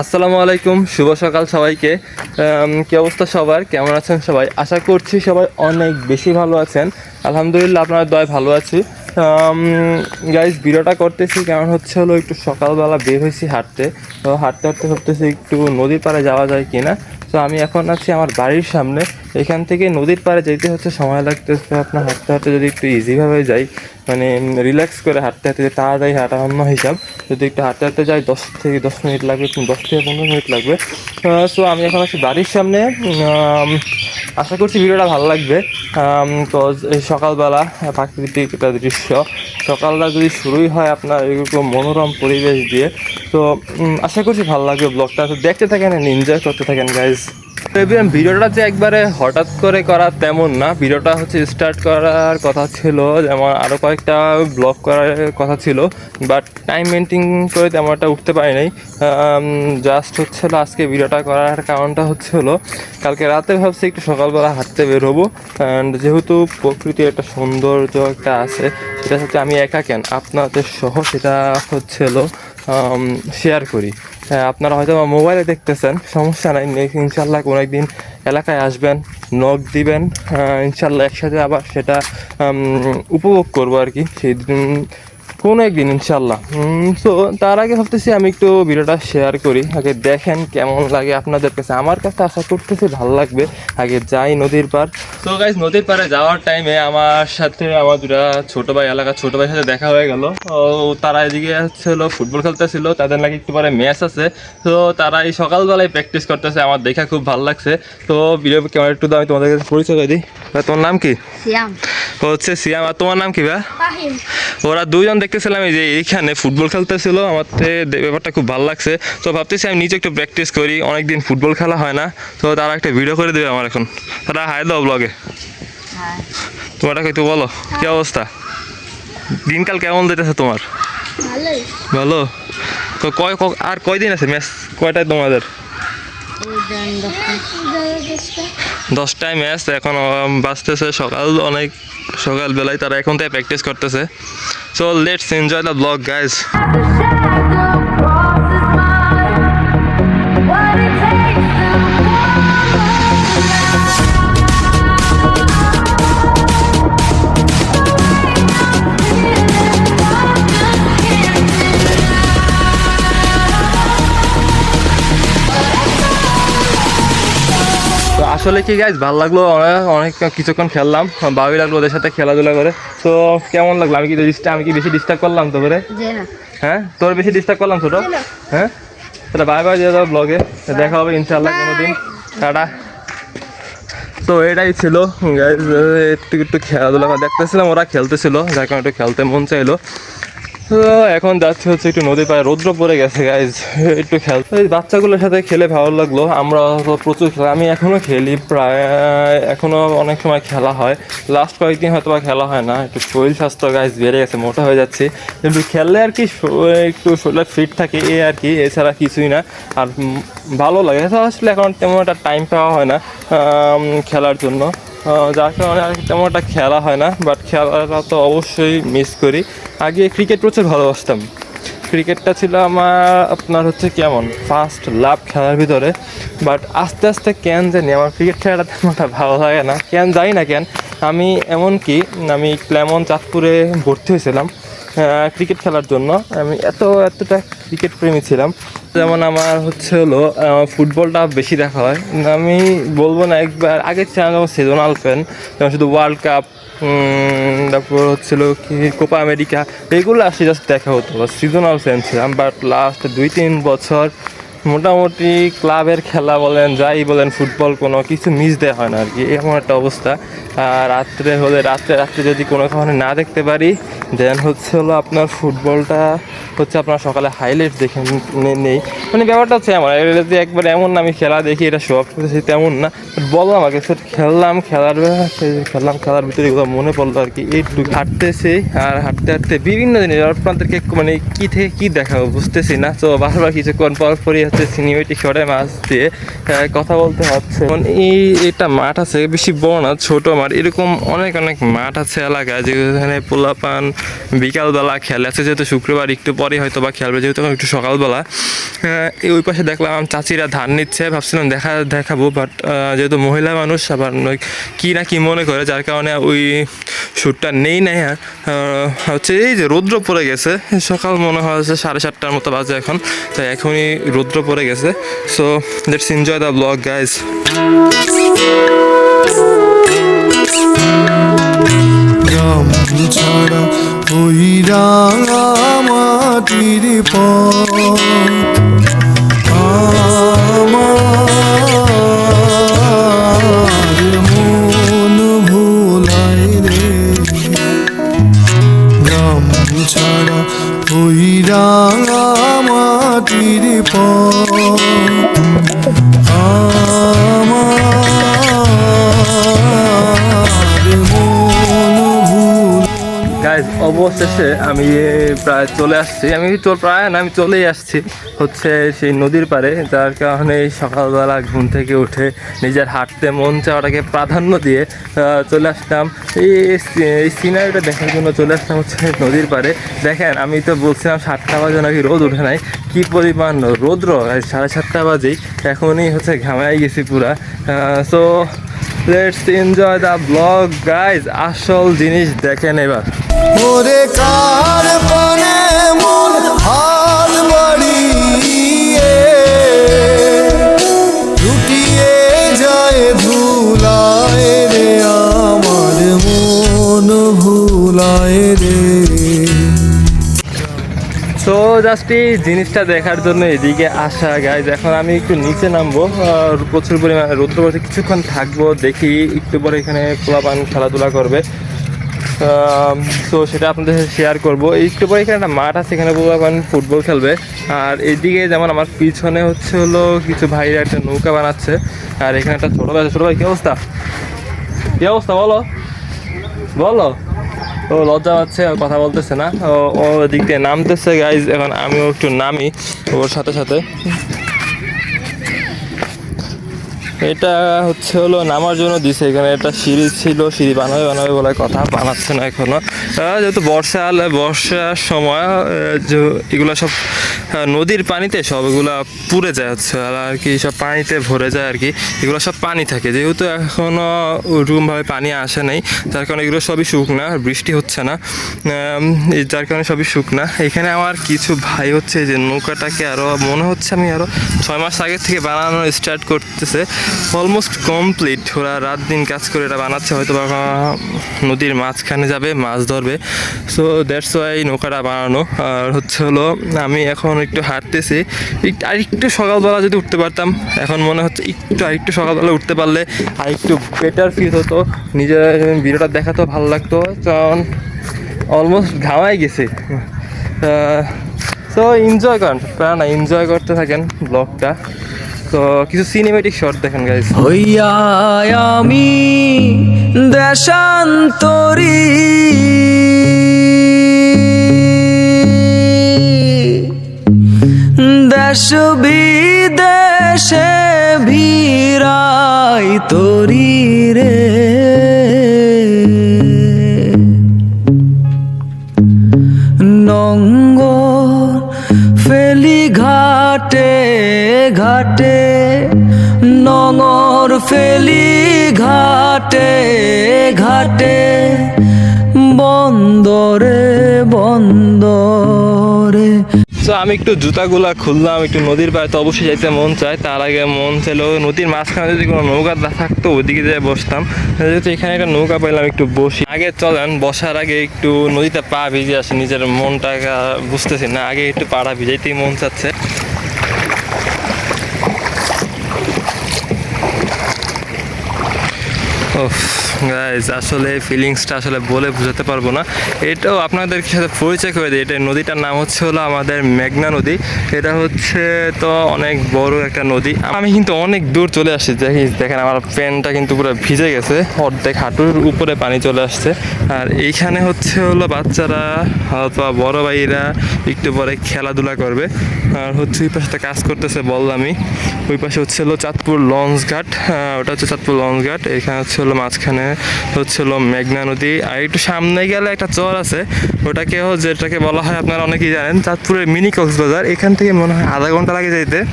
আসসালামু আলাইকুম, শুভ সকাল সবাইকে। কী অবস্থা সবার? কেমন আছেন সবাই? আশা করছি সবাই অনেক বেশি ভালো আছেন। আলহামদুলিল্লাহ আপনার দয় ভালো আছি। গাইজ ভিডিওটা করতেছি কেমন হচ্ছে হলো একটু সকালবেলা বের হয়েছি হাঁটতে। তো হাঁটতে হাঁটতে ভাবতেছি একটু নদীর পাড়ে যাওয়া যায় কিনা। তো আমি এখন আছি আমার বাড়ির সামনে। এখান থেকে নদীর পাড়ে যেতে হচ্ছে, সময় লাগতেছে। আপনার হাঁটতে হাঁটতে যদি একটু ইজিভাবে যাই মানে রিল্যাক্স করে হাঁটতে হাঁটতে তাড়াতাড়ি হাঁটা অন্য হিসাব, যদি একটু হাঁটতে হাঁটতে যাই, দশ থেকে দশ মিনিট লাগবে দশ থেকে পনেরো মিনিট লাগবে। সো আমি এখন আছি বাড়ির সামনে। আশা করছি ভিডিওটা ভালো লাগবে। এই সকালবেলা প্রাকৃতিক একটা দৃশ্য। সকালটা যদি শুরুই হয় আপনার এরকম মনোরম পরিবেশ দিয়ে, তো আশা করছি ভালো লাগবে ব্লগটা তো দেখতে থাকেন এনজয় করতে থাকেন গাইজ ভিডিওটা যে একবারে হঠাৎ করে করা তেমন না। ভিডিওটা হচ্ছে স্টার্ট করার কথা ছিল, যেমন আরও কয়েকটা ব্লগ করার কথা ছিল বাট টাইম মেনটেন করে তেমন একটা উঠতে পারি নাই। জাস্ট হচ্ছে আজকে ভিডিওটা করার কারণটা হচ্ছে হলো, কালকে রাতে ভাবছি একটু সকালবেলা হাঁটতে বের হব অ্যান্ড যেহেতু প্রকৃতির একটা সৌন্দর্য একটা আছে সেটা হচ্ছে আমি একা কেন? আপনাদের সহ সেটা হচ্ছে হলো শেয়ার করি। আপনারা হয়তো মোবাইলে দেখতেছেন, সমস্যা নাই ইনশাল্লাহ কোনো একদিন এলাকায় আসবেন নখ দিবেন ইনশাল্লাহ একসাথে আবার সেটা উপভোগ করব আর কি, সেই কোনো একদিন ইনশাল্লাহ তো তার আগে ভাবতেছি আমি একটু ভিডিওটা শেয়ার করি। আগে দেখেন কেমন লাগে আপনাদের কাছে। আমার কাছে আশা করতেছি ভালো লাগবে। আগে যাই নদীর পার তো গাইজ নদীর পাড়ে যাওয়ার টাইমে আমার সাথে আমার দুটা ছোট ভাই, এলাকার ছোট ভাইয়ের সাথে দেখা হয়ে গেল। তারা এদিকে ছিল, ফুটবল খেলতেছিল। তাদের নাকি একটু পরে ম্যাচ আছে। তো তারা এই সকালবেলায় প্র্যাকটিস করতেছে। আমার দেখা খুব ভালো লাগছে। তো ভিডিও কেমন একটু আমি তোমাদের কাছে পরিচয় দিই। ভাই, তোমার নাম কি? হচ্ছে সিয়াম আর তোমার নাম কি ফাহিম। ওরা দুইজন দেখতেছিলাম এই যে এইখানে ফুটবল খেলতেছিল আমার ব্যাপারটা খুব ভালো লাগছে। তো ভাবতেছি আমি নিজে একটু প্র্যাকটিস করি অনেকদিন ফুটবল খেলা হয় না। তো তারা একটা ভিডিও করে দেবে আমার এখন। তারা হাই দাও ব্লগে হ্যাঁ। তোমারটা কইতে বলো কি অবস্থা? দিনকাল কেমন যেতেছে তোমার? ভালো? তো কয় আর কয়দিন আছে ম্যাচ? কয়টায় তোমাদের? দশটায় ম্যাচ এখন বাঁচতেছে সকাল, অনেক সকালবেলায় তারা এখন থেকে প্র্যাকটিস করতেছে। So let's enjoy the vlog guys আসলে কি গাইজ ভালো লাগল? অনেক কিছুক্ষণ খেললাম ভালোই লাগল ওদের সাথে খেলাধুলা করে। তো কেমন লাগল? আমি কি আমি কি বেশি ডিস্টার্ব করলাম তো করে হ্যাঁ? তোর বেশি ডিস্টার্ব করলাম ছোটো? হ্যাঁ? তাহলে বাই বাই দিয়ে দাও ব্লগে দেখা হবে ইনশাল্লাহ কোনোদিন। টাটা। তো এটাই ছিল একটু একটু খেলাধুলা করে। দেখতেছিলাম ওরা খেলতেছিল যার কারণে একটু খেলতে মন চাইলো। এখন যাচ্ছে হচ্ছে একটু নদীর পায়ে রৌদ্র পড়ে গেছে গাইজ একটু খেল এই বাচ্চাগুলোর সাথে খেলে ভালো লাগল। আমরা প্রচুর খেলা আমি এখনও খেলি প্রায় এখনও অনেক সময় খেলা হয়। লাস্ট কয়েকদিন হয়তো বা খেলা হয় না। একটু শরীর স্বাস্থ্য গাইজ বেড়ে গেছে, মোটা হয়ে যাচ্ছে। কিন্তু খেললে আর কি একটু শরীর ফিট থাকে, এ আর কি। এছাড়া কিছুই না। আর ভালো লাগে। আসলে এখন তেমন একটা টাইম পাওয়া হয় না খেলার জন্য। যার কারণে আর তেমন একটা খেলা হয় না বাট খেলাটা তো অবশ্যই মিস করি। আগে ক্রিকেট প্রচুর ভালোবাসতাম। ক্রিকেটটা ছিল আমার, আপনার হচ্ছে কেমন ফার্স্ট লাভ খেলার ভিতরে। বাট আস্তে আস্তে কেন জানি, আমার ক্রিকেট খেলাটা তেমন ভালো লাগে না। কেন জানি না কেন, আমি এমনকি, আমি ক্লেমন চাঁদপুরে ভর্তি হয়েছিলাম। ক্রিকেট খেলার জন্য। আমি এত, এতটা ক্রিকেট প্রেমী ছিলাম। যেমন আমার হচ্ছে হলো ফুটবলটা বেশি দেখা হয়। আমি বলব না, একবার আগে ছিলাম যেমন সিজনাল ফ্যান যেমন শুধু ওয়ার্ল্ড কাপ তারপর হচ্ছিল কি কোপা আমেরিকা এগুলো আসলে জাস্ট দেখা হতো। সিজনাল ফ্যান ছিলাম বাট লাস্ট দুই, তিন বছর মোটামুটি ক্লাবের খেলা বলেন, যাই বলেন, ফুটবল কোনো কিছু মিস দেওয়া হয় না আর কি, এমন একটা অবস্থা। আর রাত্রে হলে রাত্রে রাত্রে যদি কোনো কারণে না দেখতে পারি দেন হচ্ছে হলো আপনার ফুটবলটা হচ্ছে আপনার সকালে হাইলাইট দেখে নেই। মানে ব্যাপারটা হচ্ছে এমন এটা যদি একবার এমন না আমি খেলা দেখি, এটা শখ অফ করতেছি তেমন না। But বলো আমাকে স্যার খেললাম, খেলার খেললাম, খেলার ভিতরে এগুলো মনে পড়ল আর কি, একটু হাঁটতেছি, আর হাঁটতে হাঁটতে বিভিন্ন জিনিস আপনাদেরকে মানে কী থেকে কী দেখাবো বুঝতেছি না। তো বারবার কিছুক্ষণ পর পরই হচ্ছে সিনেমেটিক শটে মাছ দিয়ে কথা বলতে হচ্ছে। এই, এটা মাঠ আছে, বেশি বড় না, ছোট মাঠ। এরকম অনেক অনেক মাঠ আছে এলাকায়, যেখানে পোলাপান বিকালবেলা খেলে। আছে যেহেতু শুক্রবার, একটু পরে হয়তো বা খেলবে, যেহেতু একটু সকালবেলা। ওই পাশে দেখলাম চাচিরা ধান নিচ্ছে, ভাবছিলাম দেখা, দেখাবো বাট যেহেতু মহিলা মানুষ, আবার কি না কি মনে করে, যার কারণে ওই শ্যুটটা নেই নাই আর হচ্ছে এই যে রৌদ্র পড়ে গেছে, সকাল মনে হয় সাড়ে সাতটার মতো বাজে এখন। তাই এখনই রৌদ্র পড়ে গেছে। So let's enjoy the vlog guys ছাড়া ওই রাঙা মাটির পথ। অবশেষে আমি প্রায় চলে আসছি। আমি চল প্রায় না, আমি চলেই আসছি। হচ্ছে সেই নদীর পারে যার কারণে সকালবেলা ঘুম থেকে উঠে নিজের হাঁটতে মন চাওয়াটাকে প্রাধান্য দিয়ে চলে আসলাম। এই সিনারিটা দেখার জন্য চলে আসলাম হচ্ছে নদীর পারে দেখেন, আমি তো বলছিলাম সাতটা বাজে নাকি রোদ ওঠে নাই। কী পরিমাণ রৌদ্র, সাড়ে সাতটা বাজেই। এখনই হচ্ছে ঘামাই গেছি পুরা। So let's enjoy the vlog guys আসল জিনিস দেখেন এবার। ওরে কার পানে মন হাল বাড়িয়ে, লুটিয়ে যায় ধুলায় রে, আমার মন ভুলায় রে। তো জাস্ট এই জিনিসটা দেখার জন্য এদিকে আসা গাইজ এখন আমি একটু নিচে নামবো। প্রচুর পরিমাণে রৌদ্র পড়ছে। কিছুক্ষণ থাকব, দেখি একটু পরে এখানে পোলাপান খেলাধুলা করবে। তো সেটা আপনাদের সাথে শেয়ার করব। একটু পরে এখানে একটা মাঠ আছে, এখানে পোলাপান ফুটবল খেলবে। আর এদিকে যেমন আমার পিছনে হচ্ছে হলো কিছু ভাইরা একটা নৌকা বানাচ্ছে। আর এখানে একটা ছোটো ভাই ছোটো ভাই, কী অবস্থা? কী অবস্থা বলো? বলো। ও লজ্জা পাচ্ছে, আর কথা বলতেছে না। ও ওদিক দিয়ে নামতেছে গাইজ এখন আমিও একটু নামি ওর সাথে সাথে। এটা হচ্ছে হলো নামার জন্য দিছে। এখানে একটা সিঁড়ি ছিল সিঁড়ি বানাবে বানাবে বলে কথা বানাচ্ছে না এখনও। আহ, যেহেতু বর্ষাল বর্ষার সময় এগুলো সব নদীর পানিতে সব এগুলো পুড়ে যায় হচ্ছে আর কি সব পানিতে ভরে যায় আর কি। এগুলো সব পানি থাকে। যেহেতু এখনও ওরকমভাবে পানি আসে নাই যার কারণে এগুলো সবই শুকনা বৃষ্টি হচ্ছে না। যার কারণে সবই শুকনা। এখানে আমার কিছু ভাই হচ্ছে যে নৌকাটাকে আরও মনে হচ্ছে আমি আরও ছয় মাস আগে থেকে বানানো স্টার্ট করতেছে। অলমোস্ট কমপ্লিট ওরা রাত দিন কাজ করে এটা বানাচ্ছে, হয়তো বা নদীর মাঝখানে যাবে, মাছ ধরবে। সো দ্যাটস ওয়াই নৌকাটা বানানো। আর হচ্ছে হলো, আমি এখন একটু হাঁটতেছি। আর একটু সকালবেলা যদি উঠতে পারতাম, এখন মনে হচ্ছে একটু আর একটু সকালবেলা উঠতে পারলে আর একটু বেটার ফিল হতো। নিজের ভিডিওটা দেখাতেও ভালো লাগতো, কারণ অলমোস্ট ঘামাই গেছে। সো এনজয় করেন, প্রাণ এনজয় করতে থাকেন ব্লগটা কিছু সিনেমেটিক শট দেখেন গাইজ হইয়া আমি দেশান্তরী। দেশ বিদেশে ভিড়াই তরি রে। নঙ্গ ফেলি ঘাটে ঘাটে ঘাটে ঘাটে, বন্দরে বন্দরে। তো আমি একটু জুতাগুলা খুললাম, একটু নদীর পাড়ে অবশ্যই যাইতে মন চায়। তার আগে মন চাইলো, নদীর মাঝখানে যদি কোনো নৌকা না থাকতো, ওইদিকে যেয়ে বসতাম। যেহেতু এখানে একটা নৌকা পাইলাম, একটু বসি। আগে চলেন, বসার আগে একটু নদীতে পা ভিজে আসে, নিজের মনটাকে আর বুঝতেছি না, আগে একটু পাড়া ভিজাইতেই মন চাচ্ছে। Of গাইজ আসলে ফিলিংসটা আসলে বলে বোঝাতে পারব না। এটাও আপনাদের সাথে পরিচয় করে দিই এটা নদীটার নাম হচ্ছে হলো আমাদের মেঘনা নদী। এটা হচ্ছে তো অনেক বড় একটা নদী। আমি কিন্তু অনেক দূর চলে আসছি, দেখি, দেখেন আমার প্যান্টটা কিন্তু পুরো ভিজে গেছে। অর্ধেক হাঁটুর উপরে পানি চলে আসছে। আর এইখানে হচ্ছে হলো বাচ্চারা, অথবা বড় ভাইরা একটু পরে খেলাধুলা করবে। আর হচ্ছে ওই পাশে কাজ করতেছে বললামই ওই পাশে হচ্ছে হলো চাঁদপুর লঞ্চ ঘাট। ওটা হচ্ছে চাঁদপুর লঞ্চ ঘাট। এখানে হচ্ছে হলো মাঝখানে হচ্ছে হলো মেঘনা নদী। আর একটু সামনে গেলে একটা চর আছে ওটাকে হ- যেটাকে বলা হয় আপনারা অনেকেই জানেন, চাঁদপুরের মিনি কক্সবাজার। এখান থেকে মনে হয় আধা ঘণ্টা লাগে যেতে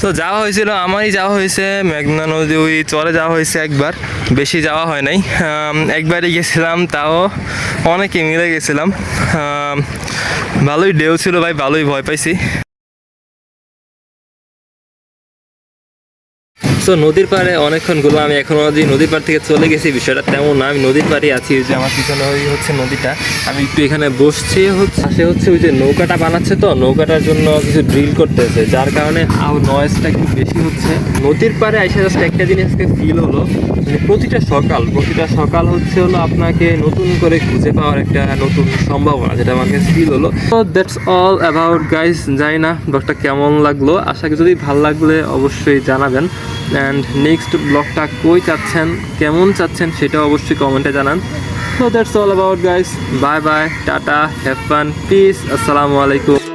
তো যাওয়া হয়েছিল, আমারই যাওয়া হয়েছে, মেঘনা নদী ওই চরে যাওয়া হয়েছে একবার, বেশি যাওয়া হয় নাই। একবারই গেছিলাম, তাও অনেকে মিলে গেছিলাম। ভালোই ঢেউ ছিল ভাই, ভালোই ভয় পাইছি। তো নদীর পাড়ে অনেকক্ষণগুলো আমি এখনও যে নদীর পাড় থেকে চলে গেছি। বিষয়টা তেমন না, আমি নদীর পাড়ে আছি যে আমার পিছনে ওই হচ্ছে নদীটা। আমি একটু এখানে বসছি, হচ্ছে পাশে হচ্ছে ওই যে নৌকাটা বানাচ্ছে তো, নৌকাটার জন্য কিছু ড্রিল করতেছে, যার কারণে আর নয়েজটা একটু বেশি হচ্ছে। নদীর পাড়ে এসে জাস্ট একটা জিনিস ফিল হলো প্রতিটা সকাল প্রতিটা সকাল হচ্ছে হলো আপনাকে নতুন করে খুঁজে পাওয়ার একটা নতুন সম্ভাবনা, যেটা আমাকে ফিল হলো। তো দ্যাটস অল অ্যাবাউট গাইস জানি না ব্লগটা কেমন লাগল। আশা করি যদি ভালো লাগলে অবশ্যই জানাবেন। অ্যান্ড নেক্সট ব্লগটা কই চাচ্ছেন, কেমন চাচ্ছেন সেটা অবশ্যই কমেন্টে জানান। তো that's all about guys bye bye tata have fun peace আসসালামু আলাইকুম।